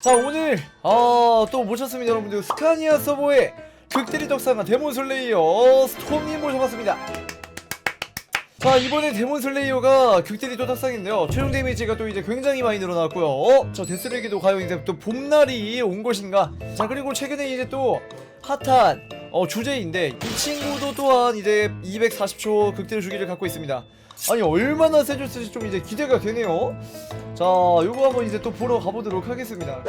자 오늘 아 또 모셨습니다 여러분들. 스카니아 서버의 극대리 덕상한 데몬 슬레이어 스톰님 모셔봤습니다. 자 이번에 데몬 슬레이어가 극대리 또 탁상인데요. 최종 데미지가 또 이제 굉장히 많이 늘어났고요. 어? 저 데스레기도 과연 이제 또 봄날이 온 것인가? 자 그리고 최근에 이제 또 핫한 어, 주제인데 이 친구도 또한 이제 240초 극대리 주기를 갖고 있습니다. 아니 얼마나 세졌을지 좀 이제 기대가 되네요 자 요거 한번 이제 또 보러 가보도록 하겠습니다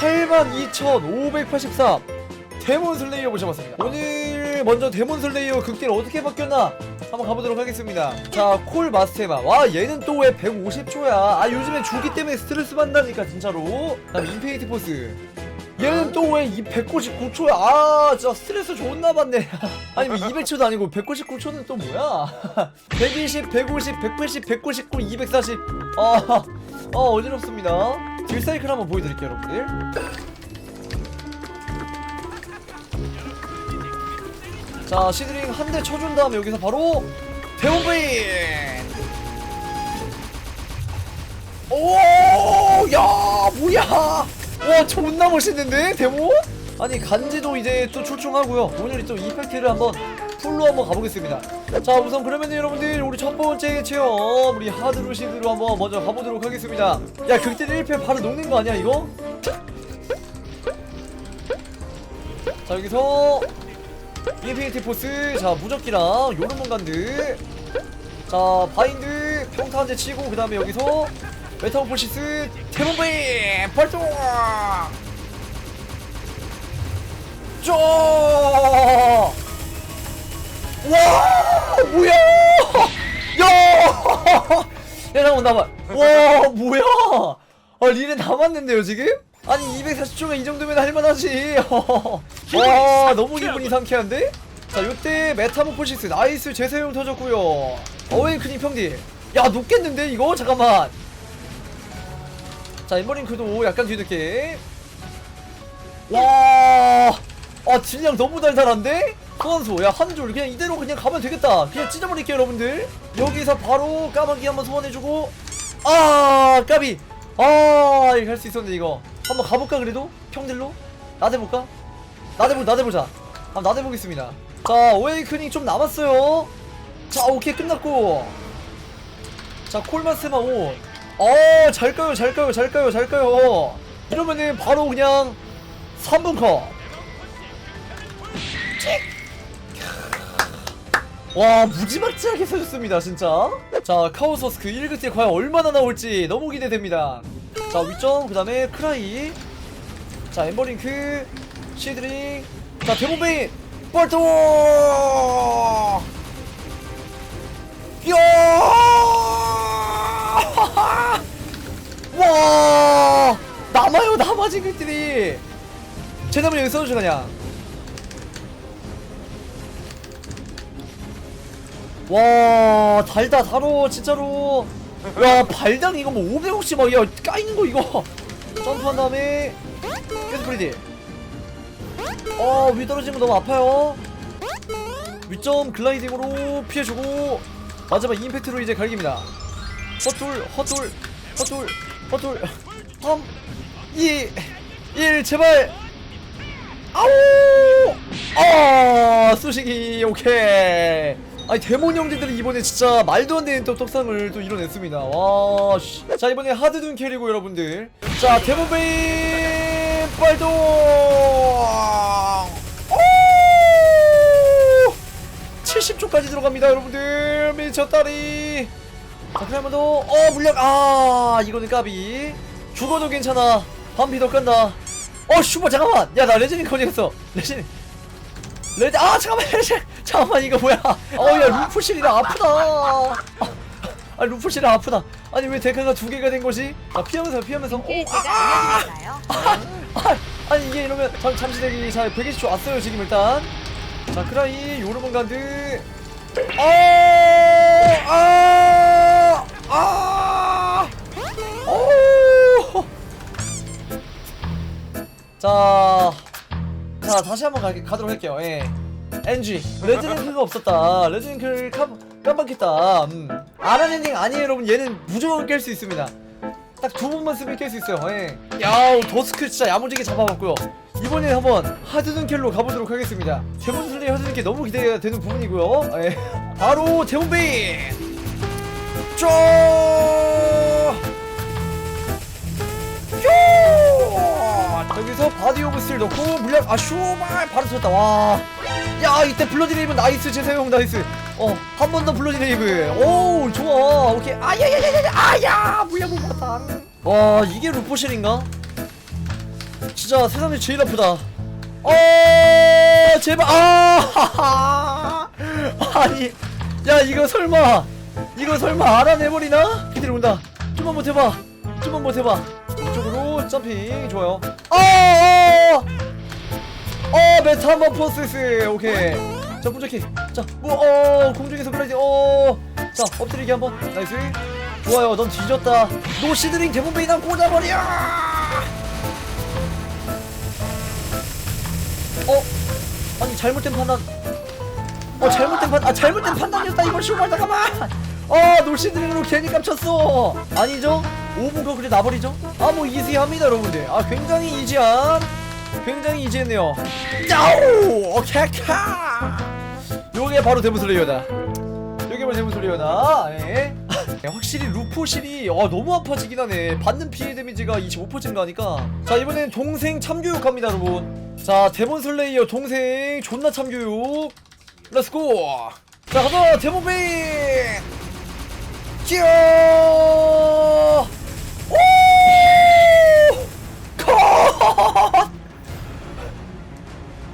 82,583 데몬 슬레이어 모셔봤습니다. 오늘 먼저 데몬 슬레이어 극딜 어떻게 바뀌었나 한번 가보도록 하겠습니다. 자콜 마스테마 와 얘는 또 왜 150초야? 아 요즘에 주기 때문에 스트레스 받는다니까 진짜로. 다음 인페이트 포스. 얘는 또 왜 이 199초야? 아 진짜 스트레스 존나 받네. 아니 뭐 200초도 아니고 199초는 또 뭐야? 120, 150, 180, 199, 240 아, 아 어지럽습니다 딜사이클 한번 보여드릴게요 여러분들. 자 시드링 한 대 쳐준 다음에 여기서 바로 대원베인! 오야 뭐야? 와 존나 멋있는데 데모? 아니 간지도 이제 또 출중하고요. 오늘 또 이펙트를 한번 풀로 한번 가보겠습니다. 자 우선 그러면 여러분들 우리 첫 번째 체험 우리 하드루시드로 한번 먼저 가보도록 하겠습니다. 야 극딜 1패 바로 녹는 거 아니야 이거? 자 여기서 인피니티 포스. 자 무적기랑 요르몬간드 자 바인드 평타 한대 치고 그 다음에 여기서 메타모포시스 데몬베인 발동! 쪼! 와 뭐야 야! 야 잠깐만 나봐 와 뭐야 아 리는 남았는데요 지금? 아니 240초면 이 정도면 할만하지 와 너무 기분이 상쾌한데? 자 요때 메타모포시스 나이스 재사용 터졌고요 어웨이크닝 평딜 야 높겠는데 이거? 잠깐만 자 엠버링크도 약간 뒤늦게 와, 아 질량 너무 달달한데? 소환수, 야 한줄 그냥 이대로 그냥 가면 되겠다. 그냥 찢어버릴게요 여러분들. 여기서 바로 까마귀 한번 소환해주고, 아 까비, 아 이거 할 수 있었는데 이거 한번 가볼까 그래도 평딜로 나대볼까? 나대보 나대보자. 한번 나대보겠습니다. 자 어웨이크닝 좀 남았어요. 자 오케이 끝났고, 자 콜마스마 온. 어, 잘 까요, 잘 까요, 잘 까요, 잘 까요. 이러면은 바로 그냥 3분 컷. 와, 무지막지하게 서줬습니다, 진짜. 자, 카오서스크 1극딜 과연 얼마나 나올지 너무 기대됩니다. 자, 위점, 그 다음에 크라이. 자, 엠버링크, 시드링. 자, 벌통! 야! 와 남아요 남아 지금들이 제대로 여기 써주죠 그냥 와 달다 달어 진짜로. 야 발당 이거 뭐 500억씩 막야 까이는 거 이거. 점프한 다음에 계속 프리디. 어위 떨어지는 거 너무 아파요. 위점 글라이딩으로 피해주고 마지막 임팩트로 이제 갈깁니다. 헛돌 헛돌 헛돌 헛돌 3 2 1 제발. 아우! 아 쑤시기 오케이 아니 데몬 형제들이 이번에 진짜 말도 안 되는 또 떡상을 또 이뤄냈습니다. 와 씨. 자 이번에 하드둔 캐리고 여러분들. 자 데몬 베인 빨동! 오! 70초까지 들어갑니다 여러분들. 미쳤다리 자 그래 한번 더. 어 물량. 아 이거는 까비. 죽어도 괜찮아. 반피 더 깐다. 어 슈퍼 잠깐만. 야 나 레전이 커졌어 레전 레드 아 잠깐만 잠깐만 이거 뭐야? 어야 루프실이라 아프다. 아, 아 루프실이라 아프다. 아니 왜 데카가 두 개가 된 거지? 자 피하면서 피하면서. 오, 제가 알려드릴까요? 아, 아니 이게 이러면 잠, 잠시 대기 자 120초 왔어요 지금 일단. 자 크라이 요르몬 간드. 아아아! 아, 오! 자, 자 다시 한번 가, 가도록 할게요. 예. NG 레드링크가 없었다. 레드링크를 깜, 깜빡했다. 음. 아란 엔딩 아니에요, 여러분. 얘는 무조건 깰 수 있습니다. 딱 두 번만 쓰면 깰 수 있어요. 예. 야, 더스크 진짜 야무지게 잡아봤고요. 이번에 한번 하드눈켈로 가보도록 하겠습니다. 데몬 슬레이 하드눈켈 너무 기대가 되는 부분이고요. 예. 바로 데몬베인. 쪼. 여기서 바디 오브 스틸 넣고 물량 아 슈발 바로 쳤다. 와 야 이때 블러디 레이브 나이스 제사용 나이스. 어한 번 더 블러디 레이브. 오 좋아. 오케이. 아야야야야 아야 물량 못 받았다. 와 이게 루포실인가? 진짜 세상에 제일 아프다. 어 제발. 아 아니. 야 이거 설마. 이거 설마 알아내버리나? 피들 온다. 좀만 버텨봐. 좀만 버텨봐. 이쪽으로 점핑 좋아요. 어어! 어 메타모포시스 오케이. 자 무적기 자뭐어 공중에서 글라이딩 어자 엎드리기 한번. 나이스. 좋아요. 넌 뒤졌다. 노 시드링 대문베이나 꽂아버려! 어? 아니 잘못된 판단. 어 잘못된 판, 아 잘못된 판단이었다. 이번 쇼발 잠깐만. 어 놀시드링으로 괜히 깜쳤어. 아니죠? 5분 거 그래 나버리죠? 아 뭐 이지합니다 여러분들. 아 굉장히 이지한, 굉장히 이지했네요. 야오, 오케이 카. 요게 바로 데모슬레이어다. 요게 바로 데모슬레이어다. 예. 야, 확실히 루포실이 어, 너무 아파지긴 하네. 받는 피해 데미지가 25% 증가하니까. 자 이번엔 동생 참교육 갑니다 여러분. 자 데몬슬레이어 동생 존나 참교육. 렛츠고 자 가자 데모베인 찌어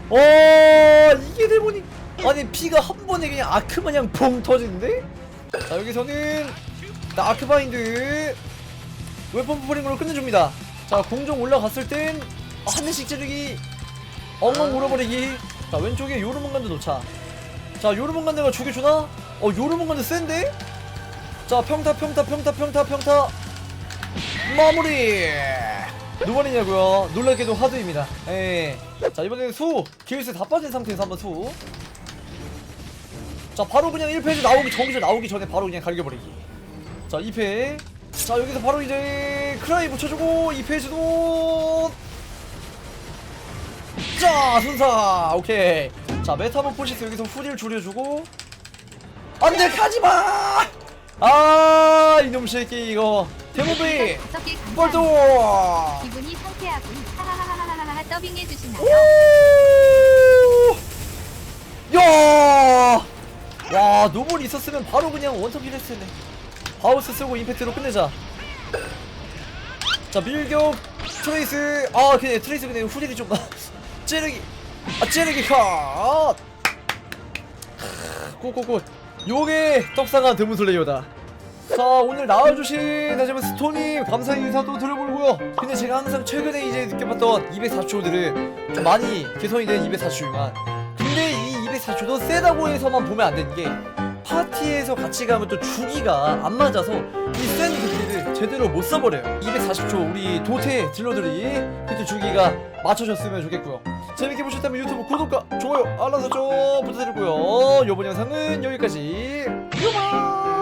어 이게 데모니 아니 피가 한 번에 그냥 아크 마냥 펑 터지는데? 자 여기서는 나 아크바인드 웨폰 포링으로 끝내줍니다. 자 공중 올라갔을 땐 한 대씩 찌르기 엉엉 울어버리기. 자 왼쪽에 요르몬간도 놓자. 자 요르몬간드가 죽여주나? 어 요르몬간드 센데? 자 평타 평타 평타 평타 평타. 마무리 누번이냐고요? 놀랍게도 하드입니다. 예. 자 이번에는 수 길스 다 빠진 상태에서 한번 수자 바로 그냥 1페이지 나오기 정기전 나오기 전에 바로 그냥 갈겨버리기. 자 2패. 자 여기서 바로 이제 크라이 붙여주고 2페이지도. 자 순사. 오케이. 자 메타모포시스 여기서 후딜 줄여주고. 안돼 가지마! 아 이놈 새끼 이거 개 감사합니다. 뻘도 기분이 상쾌하군. 하하하하하하 더빙해 주시나요? 야 와 노블 있었으면 바로 그냥 원톱 힐했을 텐데. 바우스 쓰고 임팩트로 끝내자. 자 밀격 트레이스. 아 그냥 트레이스 그냥 후딜이 좀 나. 찌르기. 아 찌르기 컷! 굿굿굿. 요게 떡상한 드문슬레이어다 자 오늘 나와주신 하지만 스토님 감사의 인사도 드려보고요. 근데 제가 항상 최근에 이제 느껴봤던 240초들은 좀 많이 개선이 된 240초지만 근데 이 240초도 세다고 해서만 보면 안 되는 게 파티에서 같이 가면 또 주기가 안 맞아서 이센 극딜을 제대로 못 써버려요. 240초 우리 도태 딜러들이 그때 주기가 맞춰졌으면 좋겠고요. 재밌게 보셨다면 유튜브 구독과 좋아요 알람 설정 부탁드리고요. 이번 영상은 여기까지. 유바